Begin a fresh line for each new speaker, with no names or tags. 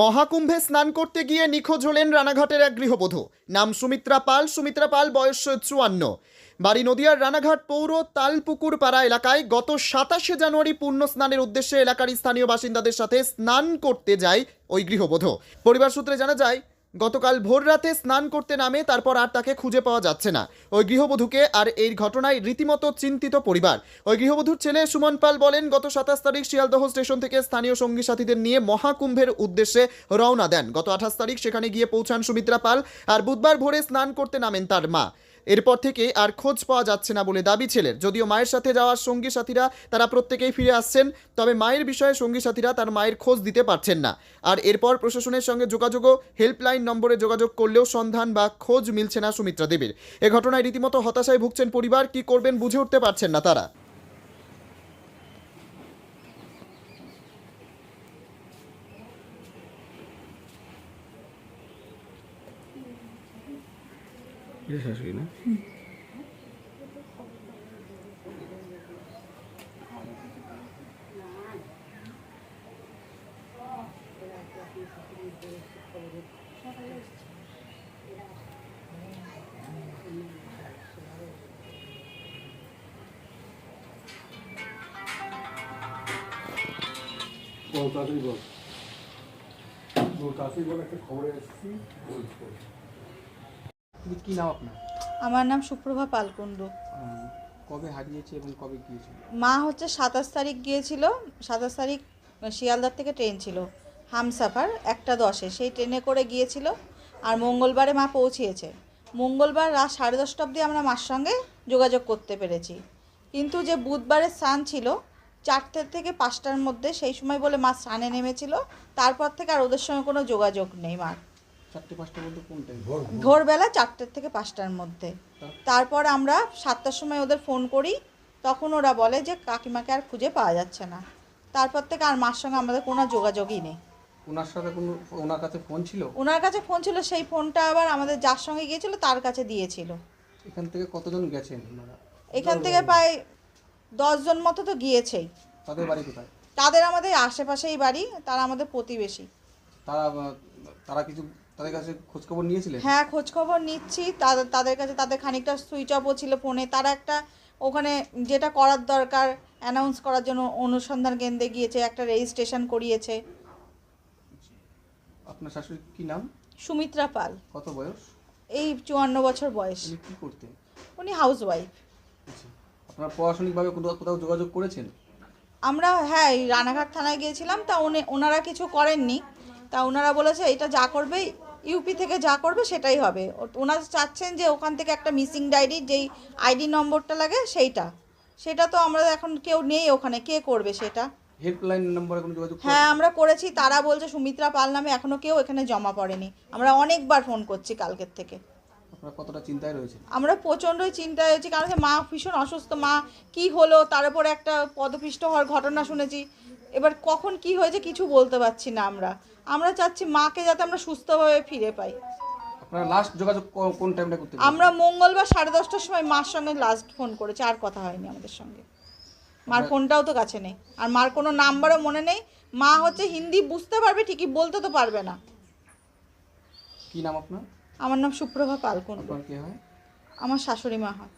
মহাকুম্ভে স্নান করতে গিয়ে নিখোঁজ হলেন রানাঘাটের এক গৃহবধূ। নাম সুমিত্রা পাল সুমিত্রা পাল বয়স চুয়ান্ন। বাড়ি নদিয়ার রানাঘাট পৌর তালপুকুর পাড়া এলাকায় গত সাতাশে জানুয়ারি পূর্ণ স্নানের উদ্দেশ্যে এলাকার স্থানীয় বাসিন্দাদের সাথে স্নান করতে যায় ওই গৃহবধূ। পরিবার সূত্রে জানা যায় গতকাল ভোররাতে স্নান করতে নামে, তারপর আর তাকে খুঁজে পাওয়া যাচ্ছে না। ওই গৃহবধূকে আর এই ঘটনায় রীতিমতো চিন্তিত পরিবার। ওই গৃহবধূর ছেলে সুমন পাল বলেন, গত সাতাশ তারিখ শিয়ালদহ স্টেশন থেকে স্থানীয় সঙ্গী সাথীদের নিয়ে মহাকুম্ভের উদ্দেশ্যে রওনা দেন। গত আঠাশ তারিখ সেখানে গিয়ে পৌঁছান সুমিত্রা পাল, আর বুধবার ভোরে স্নান করতে নামেন তার মা। এরপর থেকে আর খোঁজ পাওয়া যাচ্ছে না বলে দাবি ছেলের। যদিও মায়ের সাথে যাওয়ার সঙ্গী সাথীরা তারা প্রত্যেকেই ফিরে আসছেন, তবে মায়ের বিষয়ে সঙ্গী সাথীরা তার মায়ের খোঁজ দিতে পারছেন না। আর এরপর প্রশাসনের সঙ্গে যোগাযোগও, হেল্পলাইন নম্বরে যোগাযোগ করলেও সন্ধান বা খোঁজ মিলছে না সুমিত্রা দেবীর। এ ঘটনায় রীতিমতো হতাশায় ভুগছেন পরিবার, কি করবেন বুঝে উঠতে পারছেন না তারা।
এটা শাশুড়ি না
বল, তাড়াতাড়ি বল বল, তাড়াতাড়ি বল, একটা খবরে এসেছি বল বল।
দিদি কি নাম আপনার?
আমার নাম সুপ্রভা পালকুণ্ডু।
কবে হারিয়েছে এবং কবে গিয়েছিল?
মা হচ্ছে সাতাশ তারিখ গিয়েছিল। সাতাশ তারিখ শিয়ালদার থেকে ট্রেন ছিল হামসাফার একটা দশে। সেই ট্রেনে করে গিয়েছিল আর মঙ্গলবারে মা পৌঁছিয়েছে। মঙ্গলবার রাত সাড়ে দশটা অবধি আমরা মার সঙ্গে যোগাযোগ করতে পেরেছি। কিন্তু যে বুধবারের স্নান ছিল চারটে থেকে পাঁচটার মধ্যে সেই সময় বলে মা স্নানে নেমেছিল। তারপর থেকে আর ওদের সঙ্গে কোনো যোগাযোগ নেই মার।
চারটে পাঁচটা বলতে কোন টাইম
ভোর ভোর।
ভোরবেলা চারটের থেকে পাঁচটার মধ্যে। তারপর আমরা সাতটার সময় ওদের ফোন করি তখন ওরা বলে যে কাকিমাকে আর খুঁজে পাওয়া যাচ্ছে না। তারপর থেকে আর মার সঙ্গে আমাদের কোনো যোগাযোগই নেই।
ওনার সাথে কোনো ওনার কাছে ফোন ছিল?
ওনার কাছে ফোন ছিল সেই ফোনটা আবার আমাদের যার সঙ্গে গিয়েছিল তার কাছে দিয়েছিল।
এখান থেকে কতজন গেছেন ওনারা?
এখান থেকে প্রায় দশজন মতো তো গিয়েছেই।
তাদের বাড়ি কোথায়?
তাদের আমাদের আশেপাশেই বাড়ি তারা আমাদের প্রতিবেশী।
তারা তারা কিছু তাদের কাছে খোঁজখবর নিয়েছিলেন
হ্যাঁ খোঁজ খবর নিচ্ছি। তাদের তাদের কাছে তাদের খানিকটা সুইচ অফও ছিল ফোনে তারা একটা ওখানে যেটা করার দরকার অ্যানাউন্স করার জন্য অনুসন্ধান কেন্দ্রে গিয়েছে একটা রেজিস্ট্রেশন করিয়েছে।
আপনার শাশুড়ি কি নাম?
সুমিত্রা পাল।
কত বয়স?
এই চুয়ান্ন বছর বয়স।
উনি কি করতেন?
উনি হাউস ওয়াইফ
আচ্ছা আপনারা প্রশাসনিকভাবে কোথাও কোথাও যোগাযোগ করেছেন?
আমরা হ্যাঁ এই রানাঘাট থানায় গিয়েছিলাম তা উনি ওনারা কিছু করেননি। তা ওনারা বলেছে এটা যা করবে ইউপি থেকে যা করবে সেটাই হবে। ওনারা চাচ্ছেন যে ওখান থেকে একটা মিসিং ডায়েরি যেই আইডি নম্বরটা লাগে সেইটা। সেটা তো আমরা এখন কেউ নেই ওখানে কে করবে সেটা?
হেল্পলাইন নম্বরে কোনো যোগাযোগ
হ্যাঁ আমরা করেছি তারা বলছে সুমিত্রা পাল নামে এখনও কেউ এখানে জমা পড়েনি। আমরা অনেকবার ফোন করছি কালকের থেকে।
আপনারা কতটা চিন্তায় রয়েছেন?
আমরা প্রচণ্ডই চিন্তায় হয়েছি কারণ হচ্ছে মা ভীষণ অসুস্থ মা কি হলো তার উপরে একটা পদপিষ্ট হওয়ার ঘটনা শুনেছি। এবার কখন কি হয়েছে কিছু বলতে পারছি না আমরা। আমরা চাচ্ছি মাকে যাতে আমরা সুস্থভাবে ফিরে পাই।
আপনারা লাস্ট যোগাযোগ কোন টাইমটা করতে
আমরা মঙ্গলবার সাড়ে দশটার সময় মার সঙ্গে লাস্ট ফোন করেছি আর কথা হয়নি আমাদের সঙ্গে। মার ফোনটাও তো কাছে নেই। আর মার কোনো নাম্বারও মনে নেই। মা হচ্ছে হিন্দি বুঝতে পারবে ঠিকই বলতে তো পারবে না।
কি নাম আপনার?
আমার নাম সুপ্রভা পালকুন।
আপনার কে হয়?
আমার শাশুড়ি মা হয়।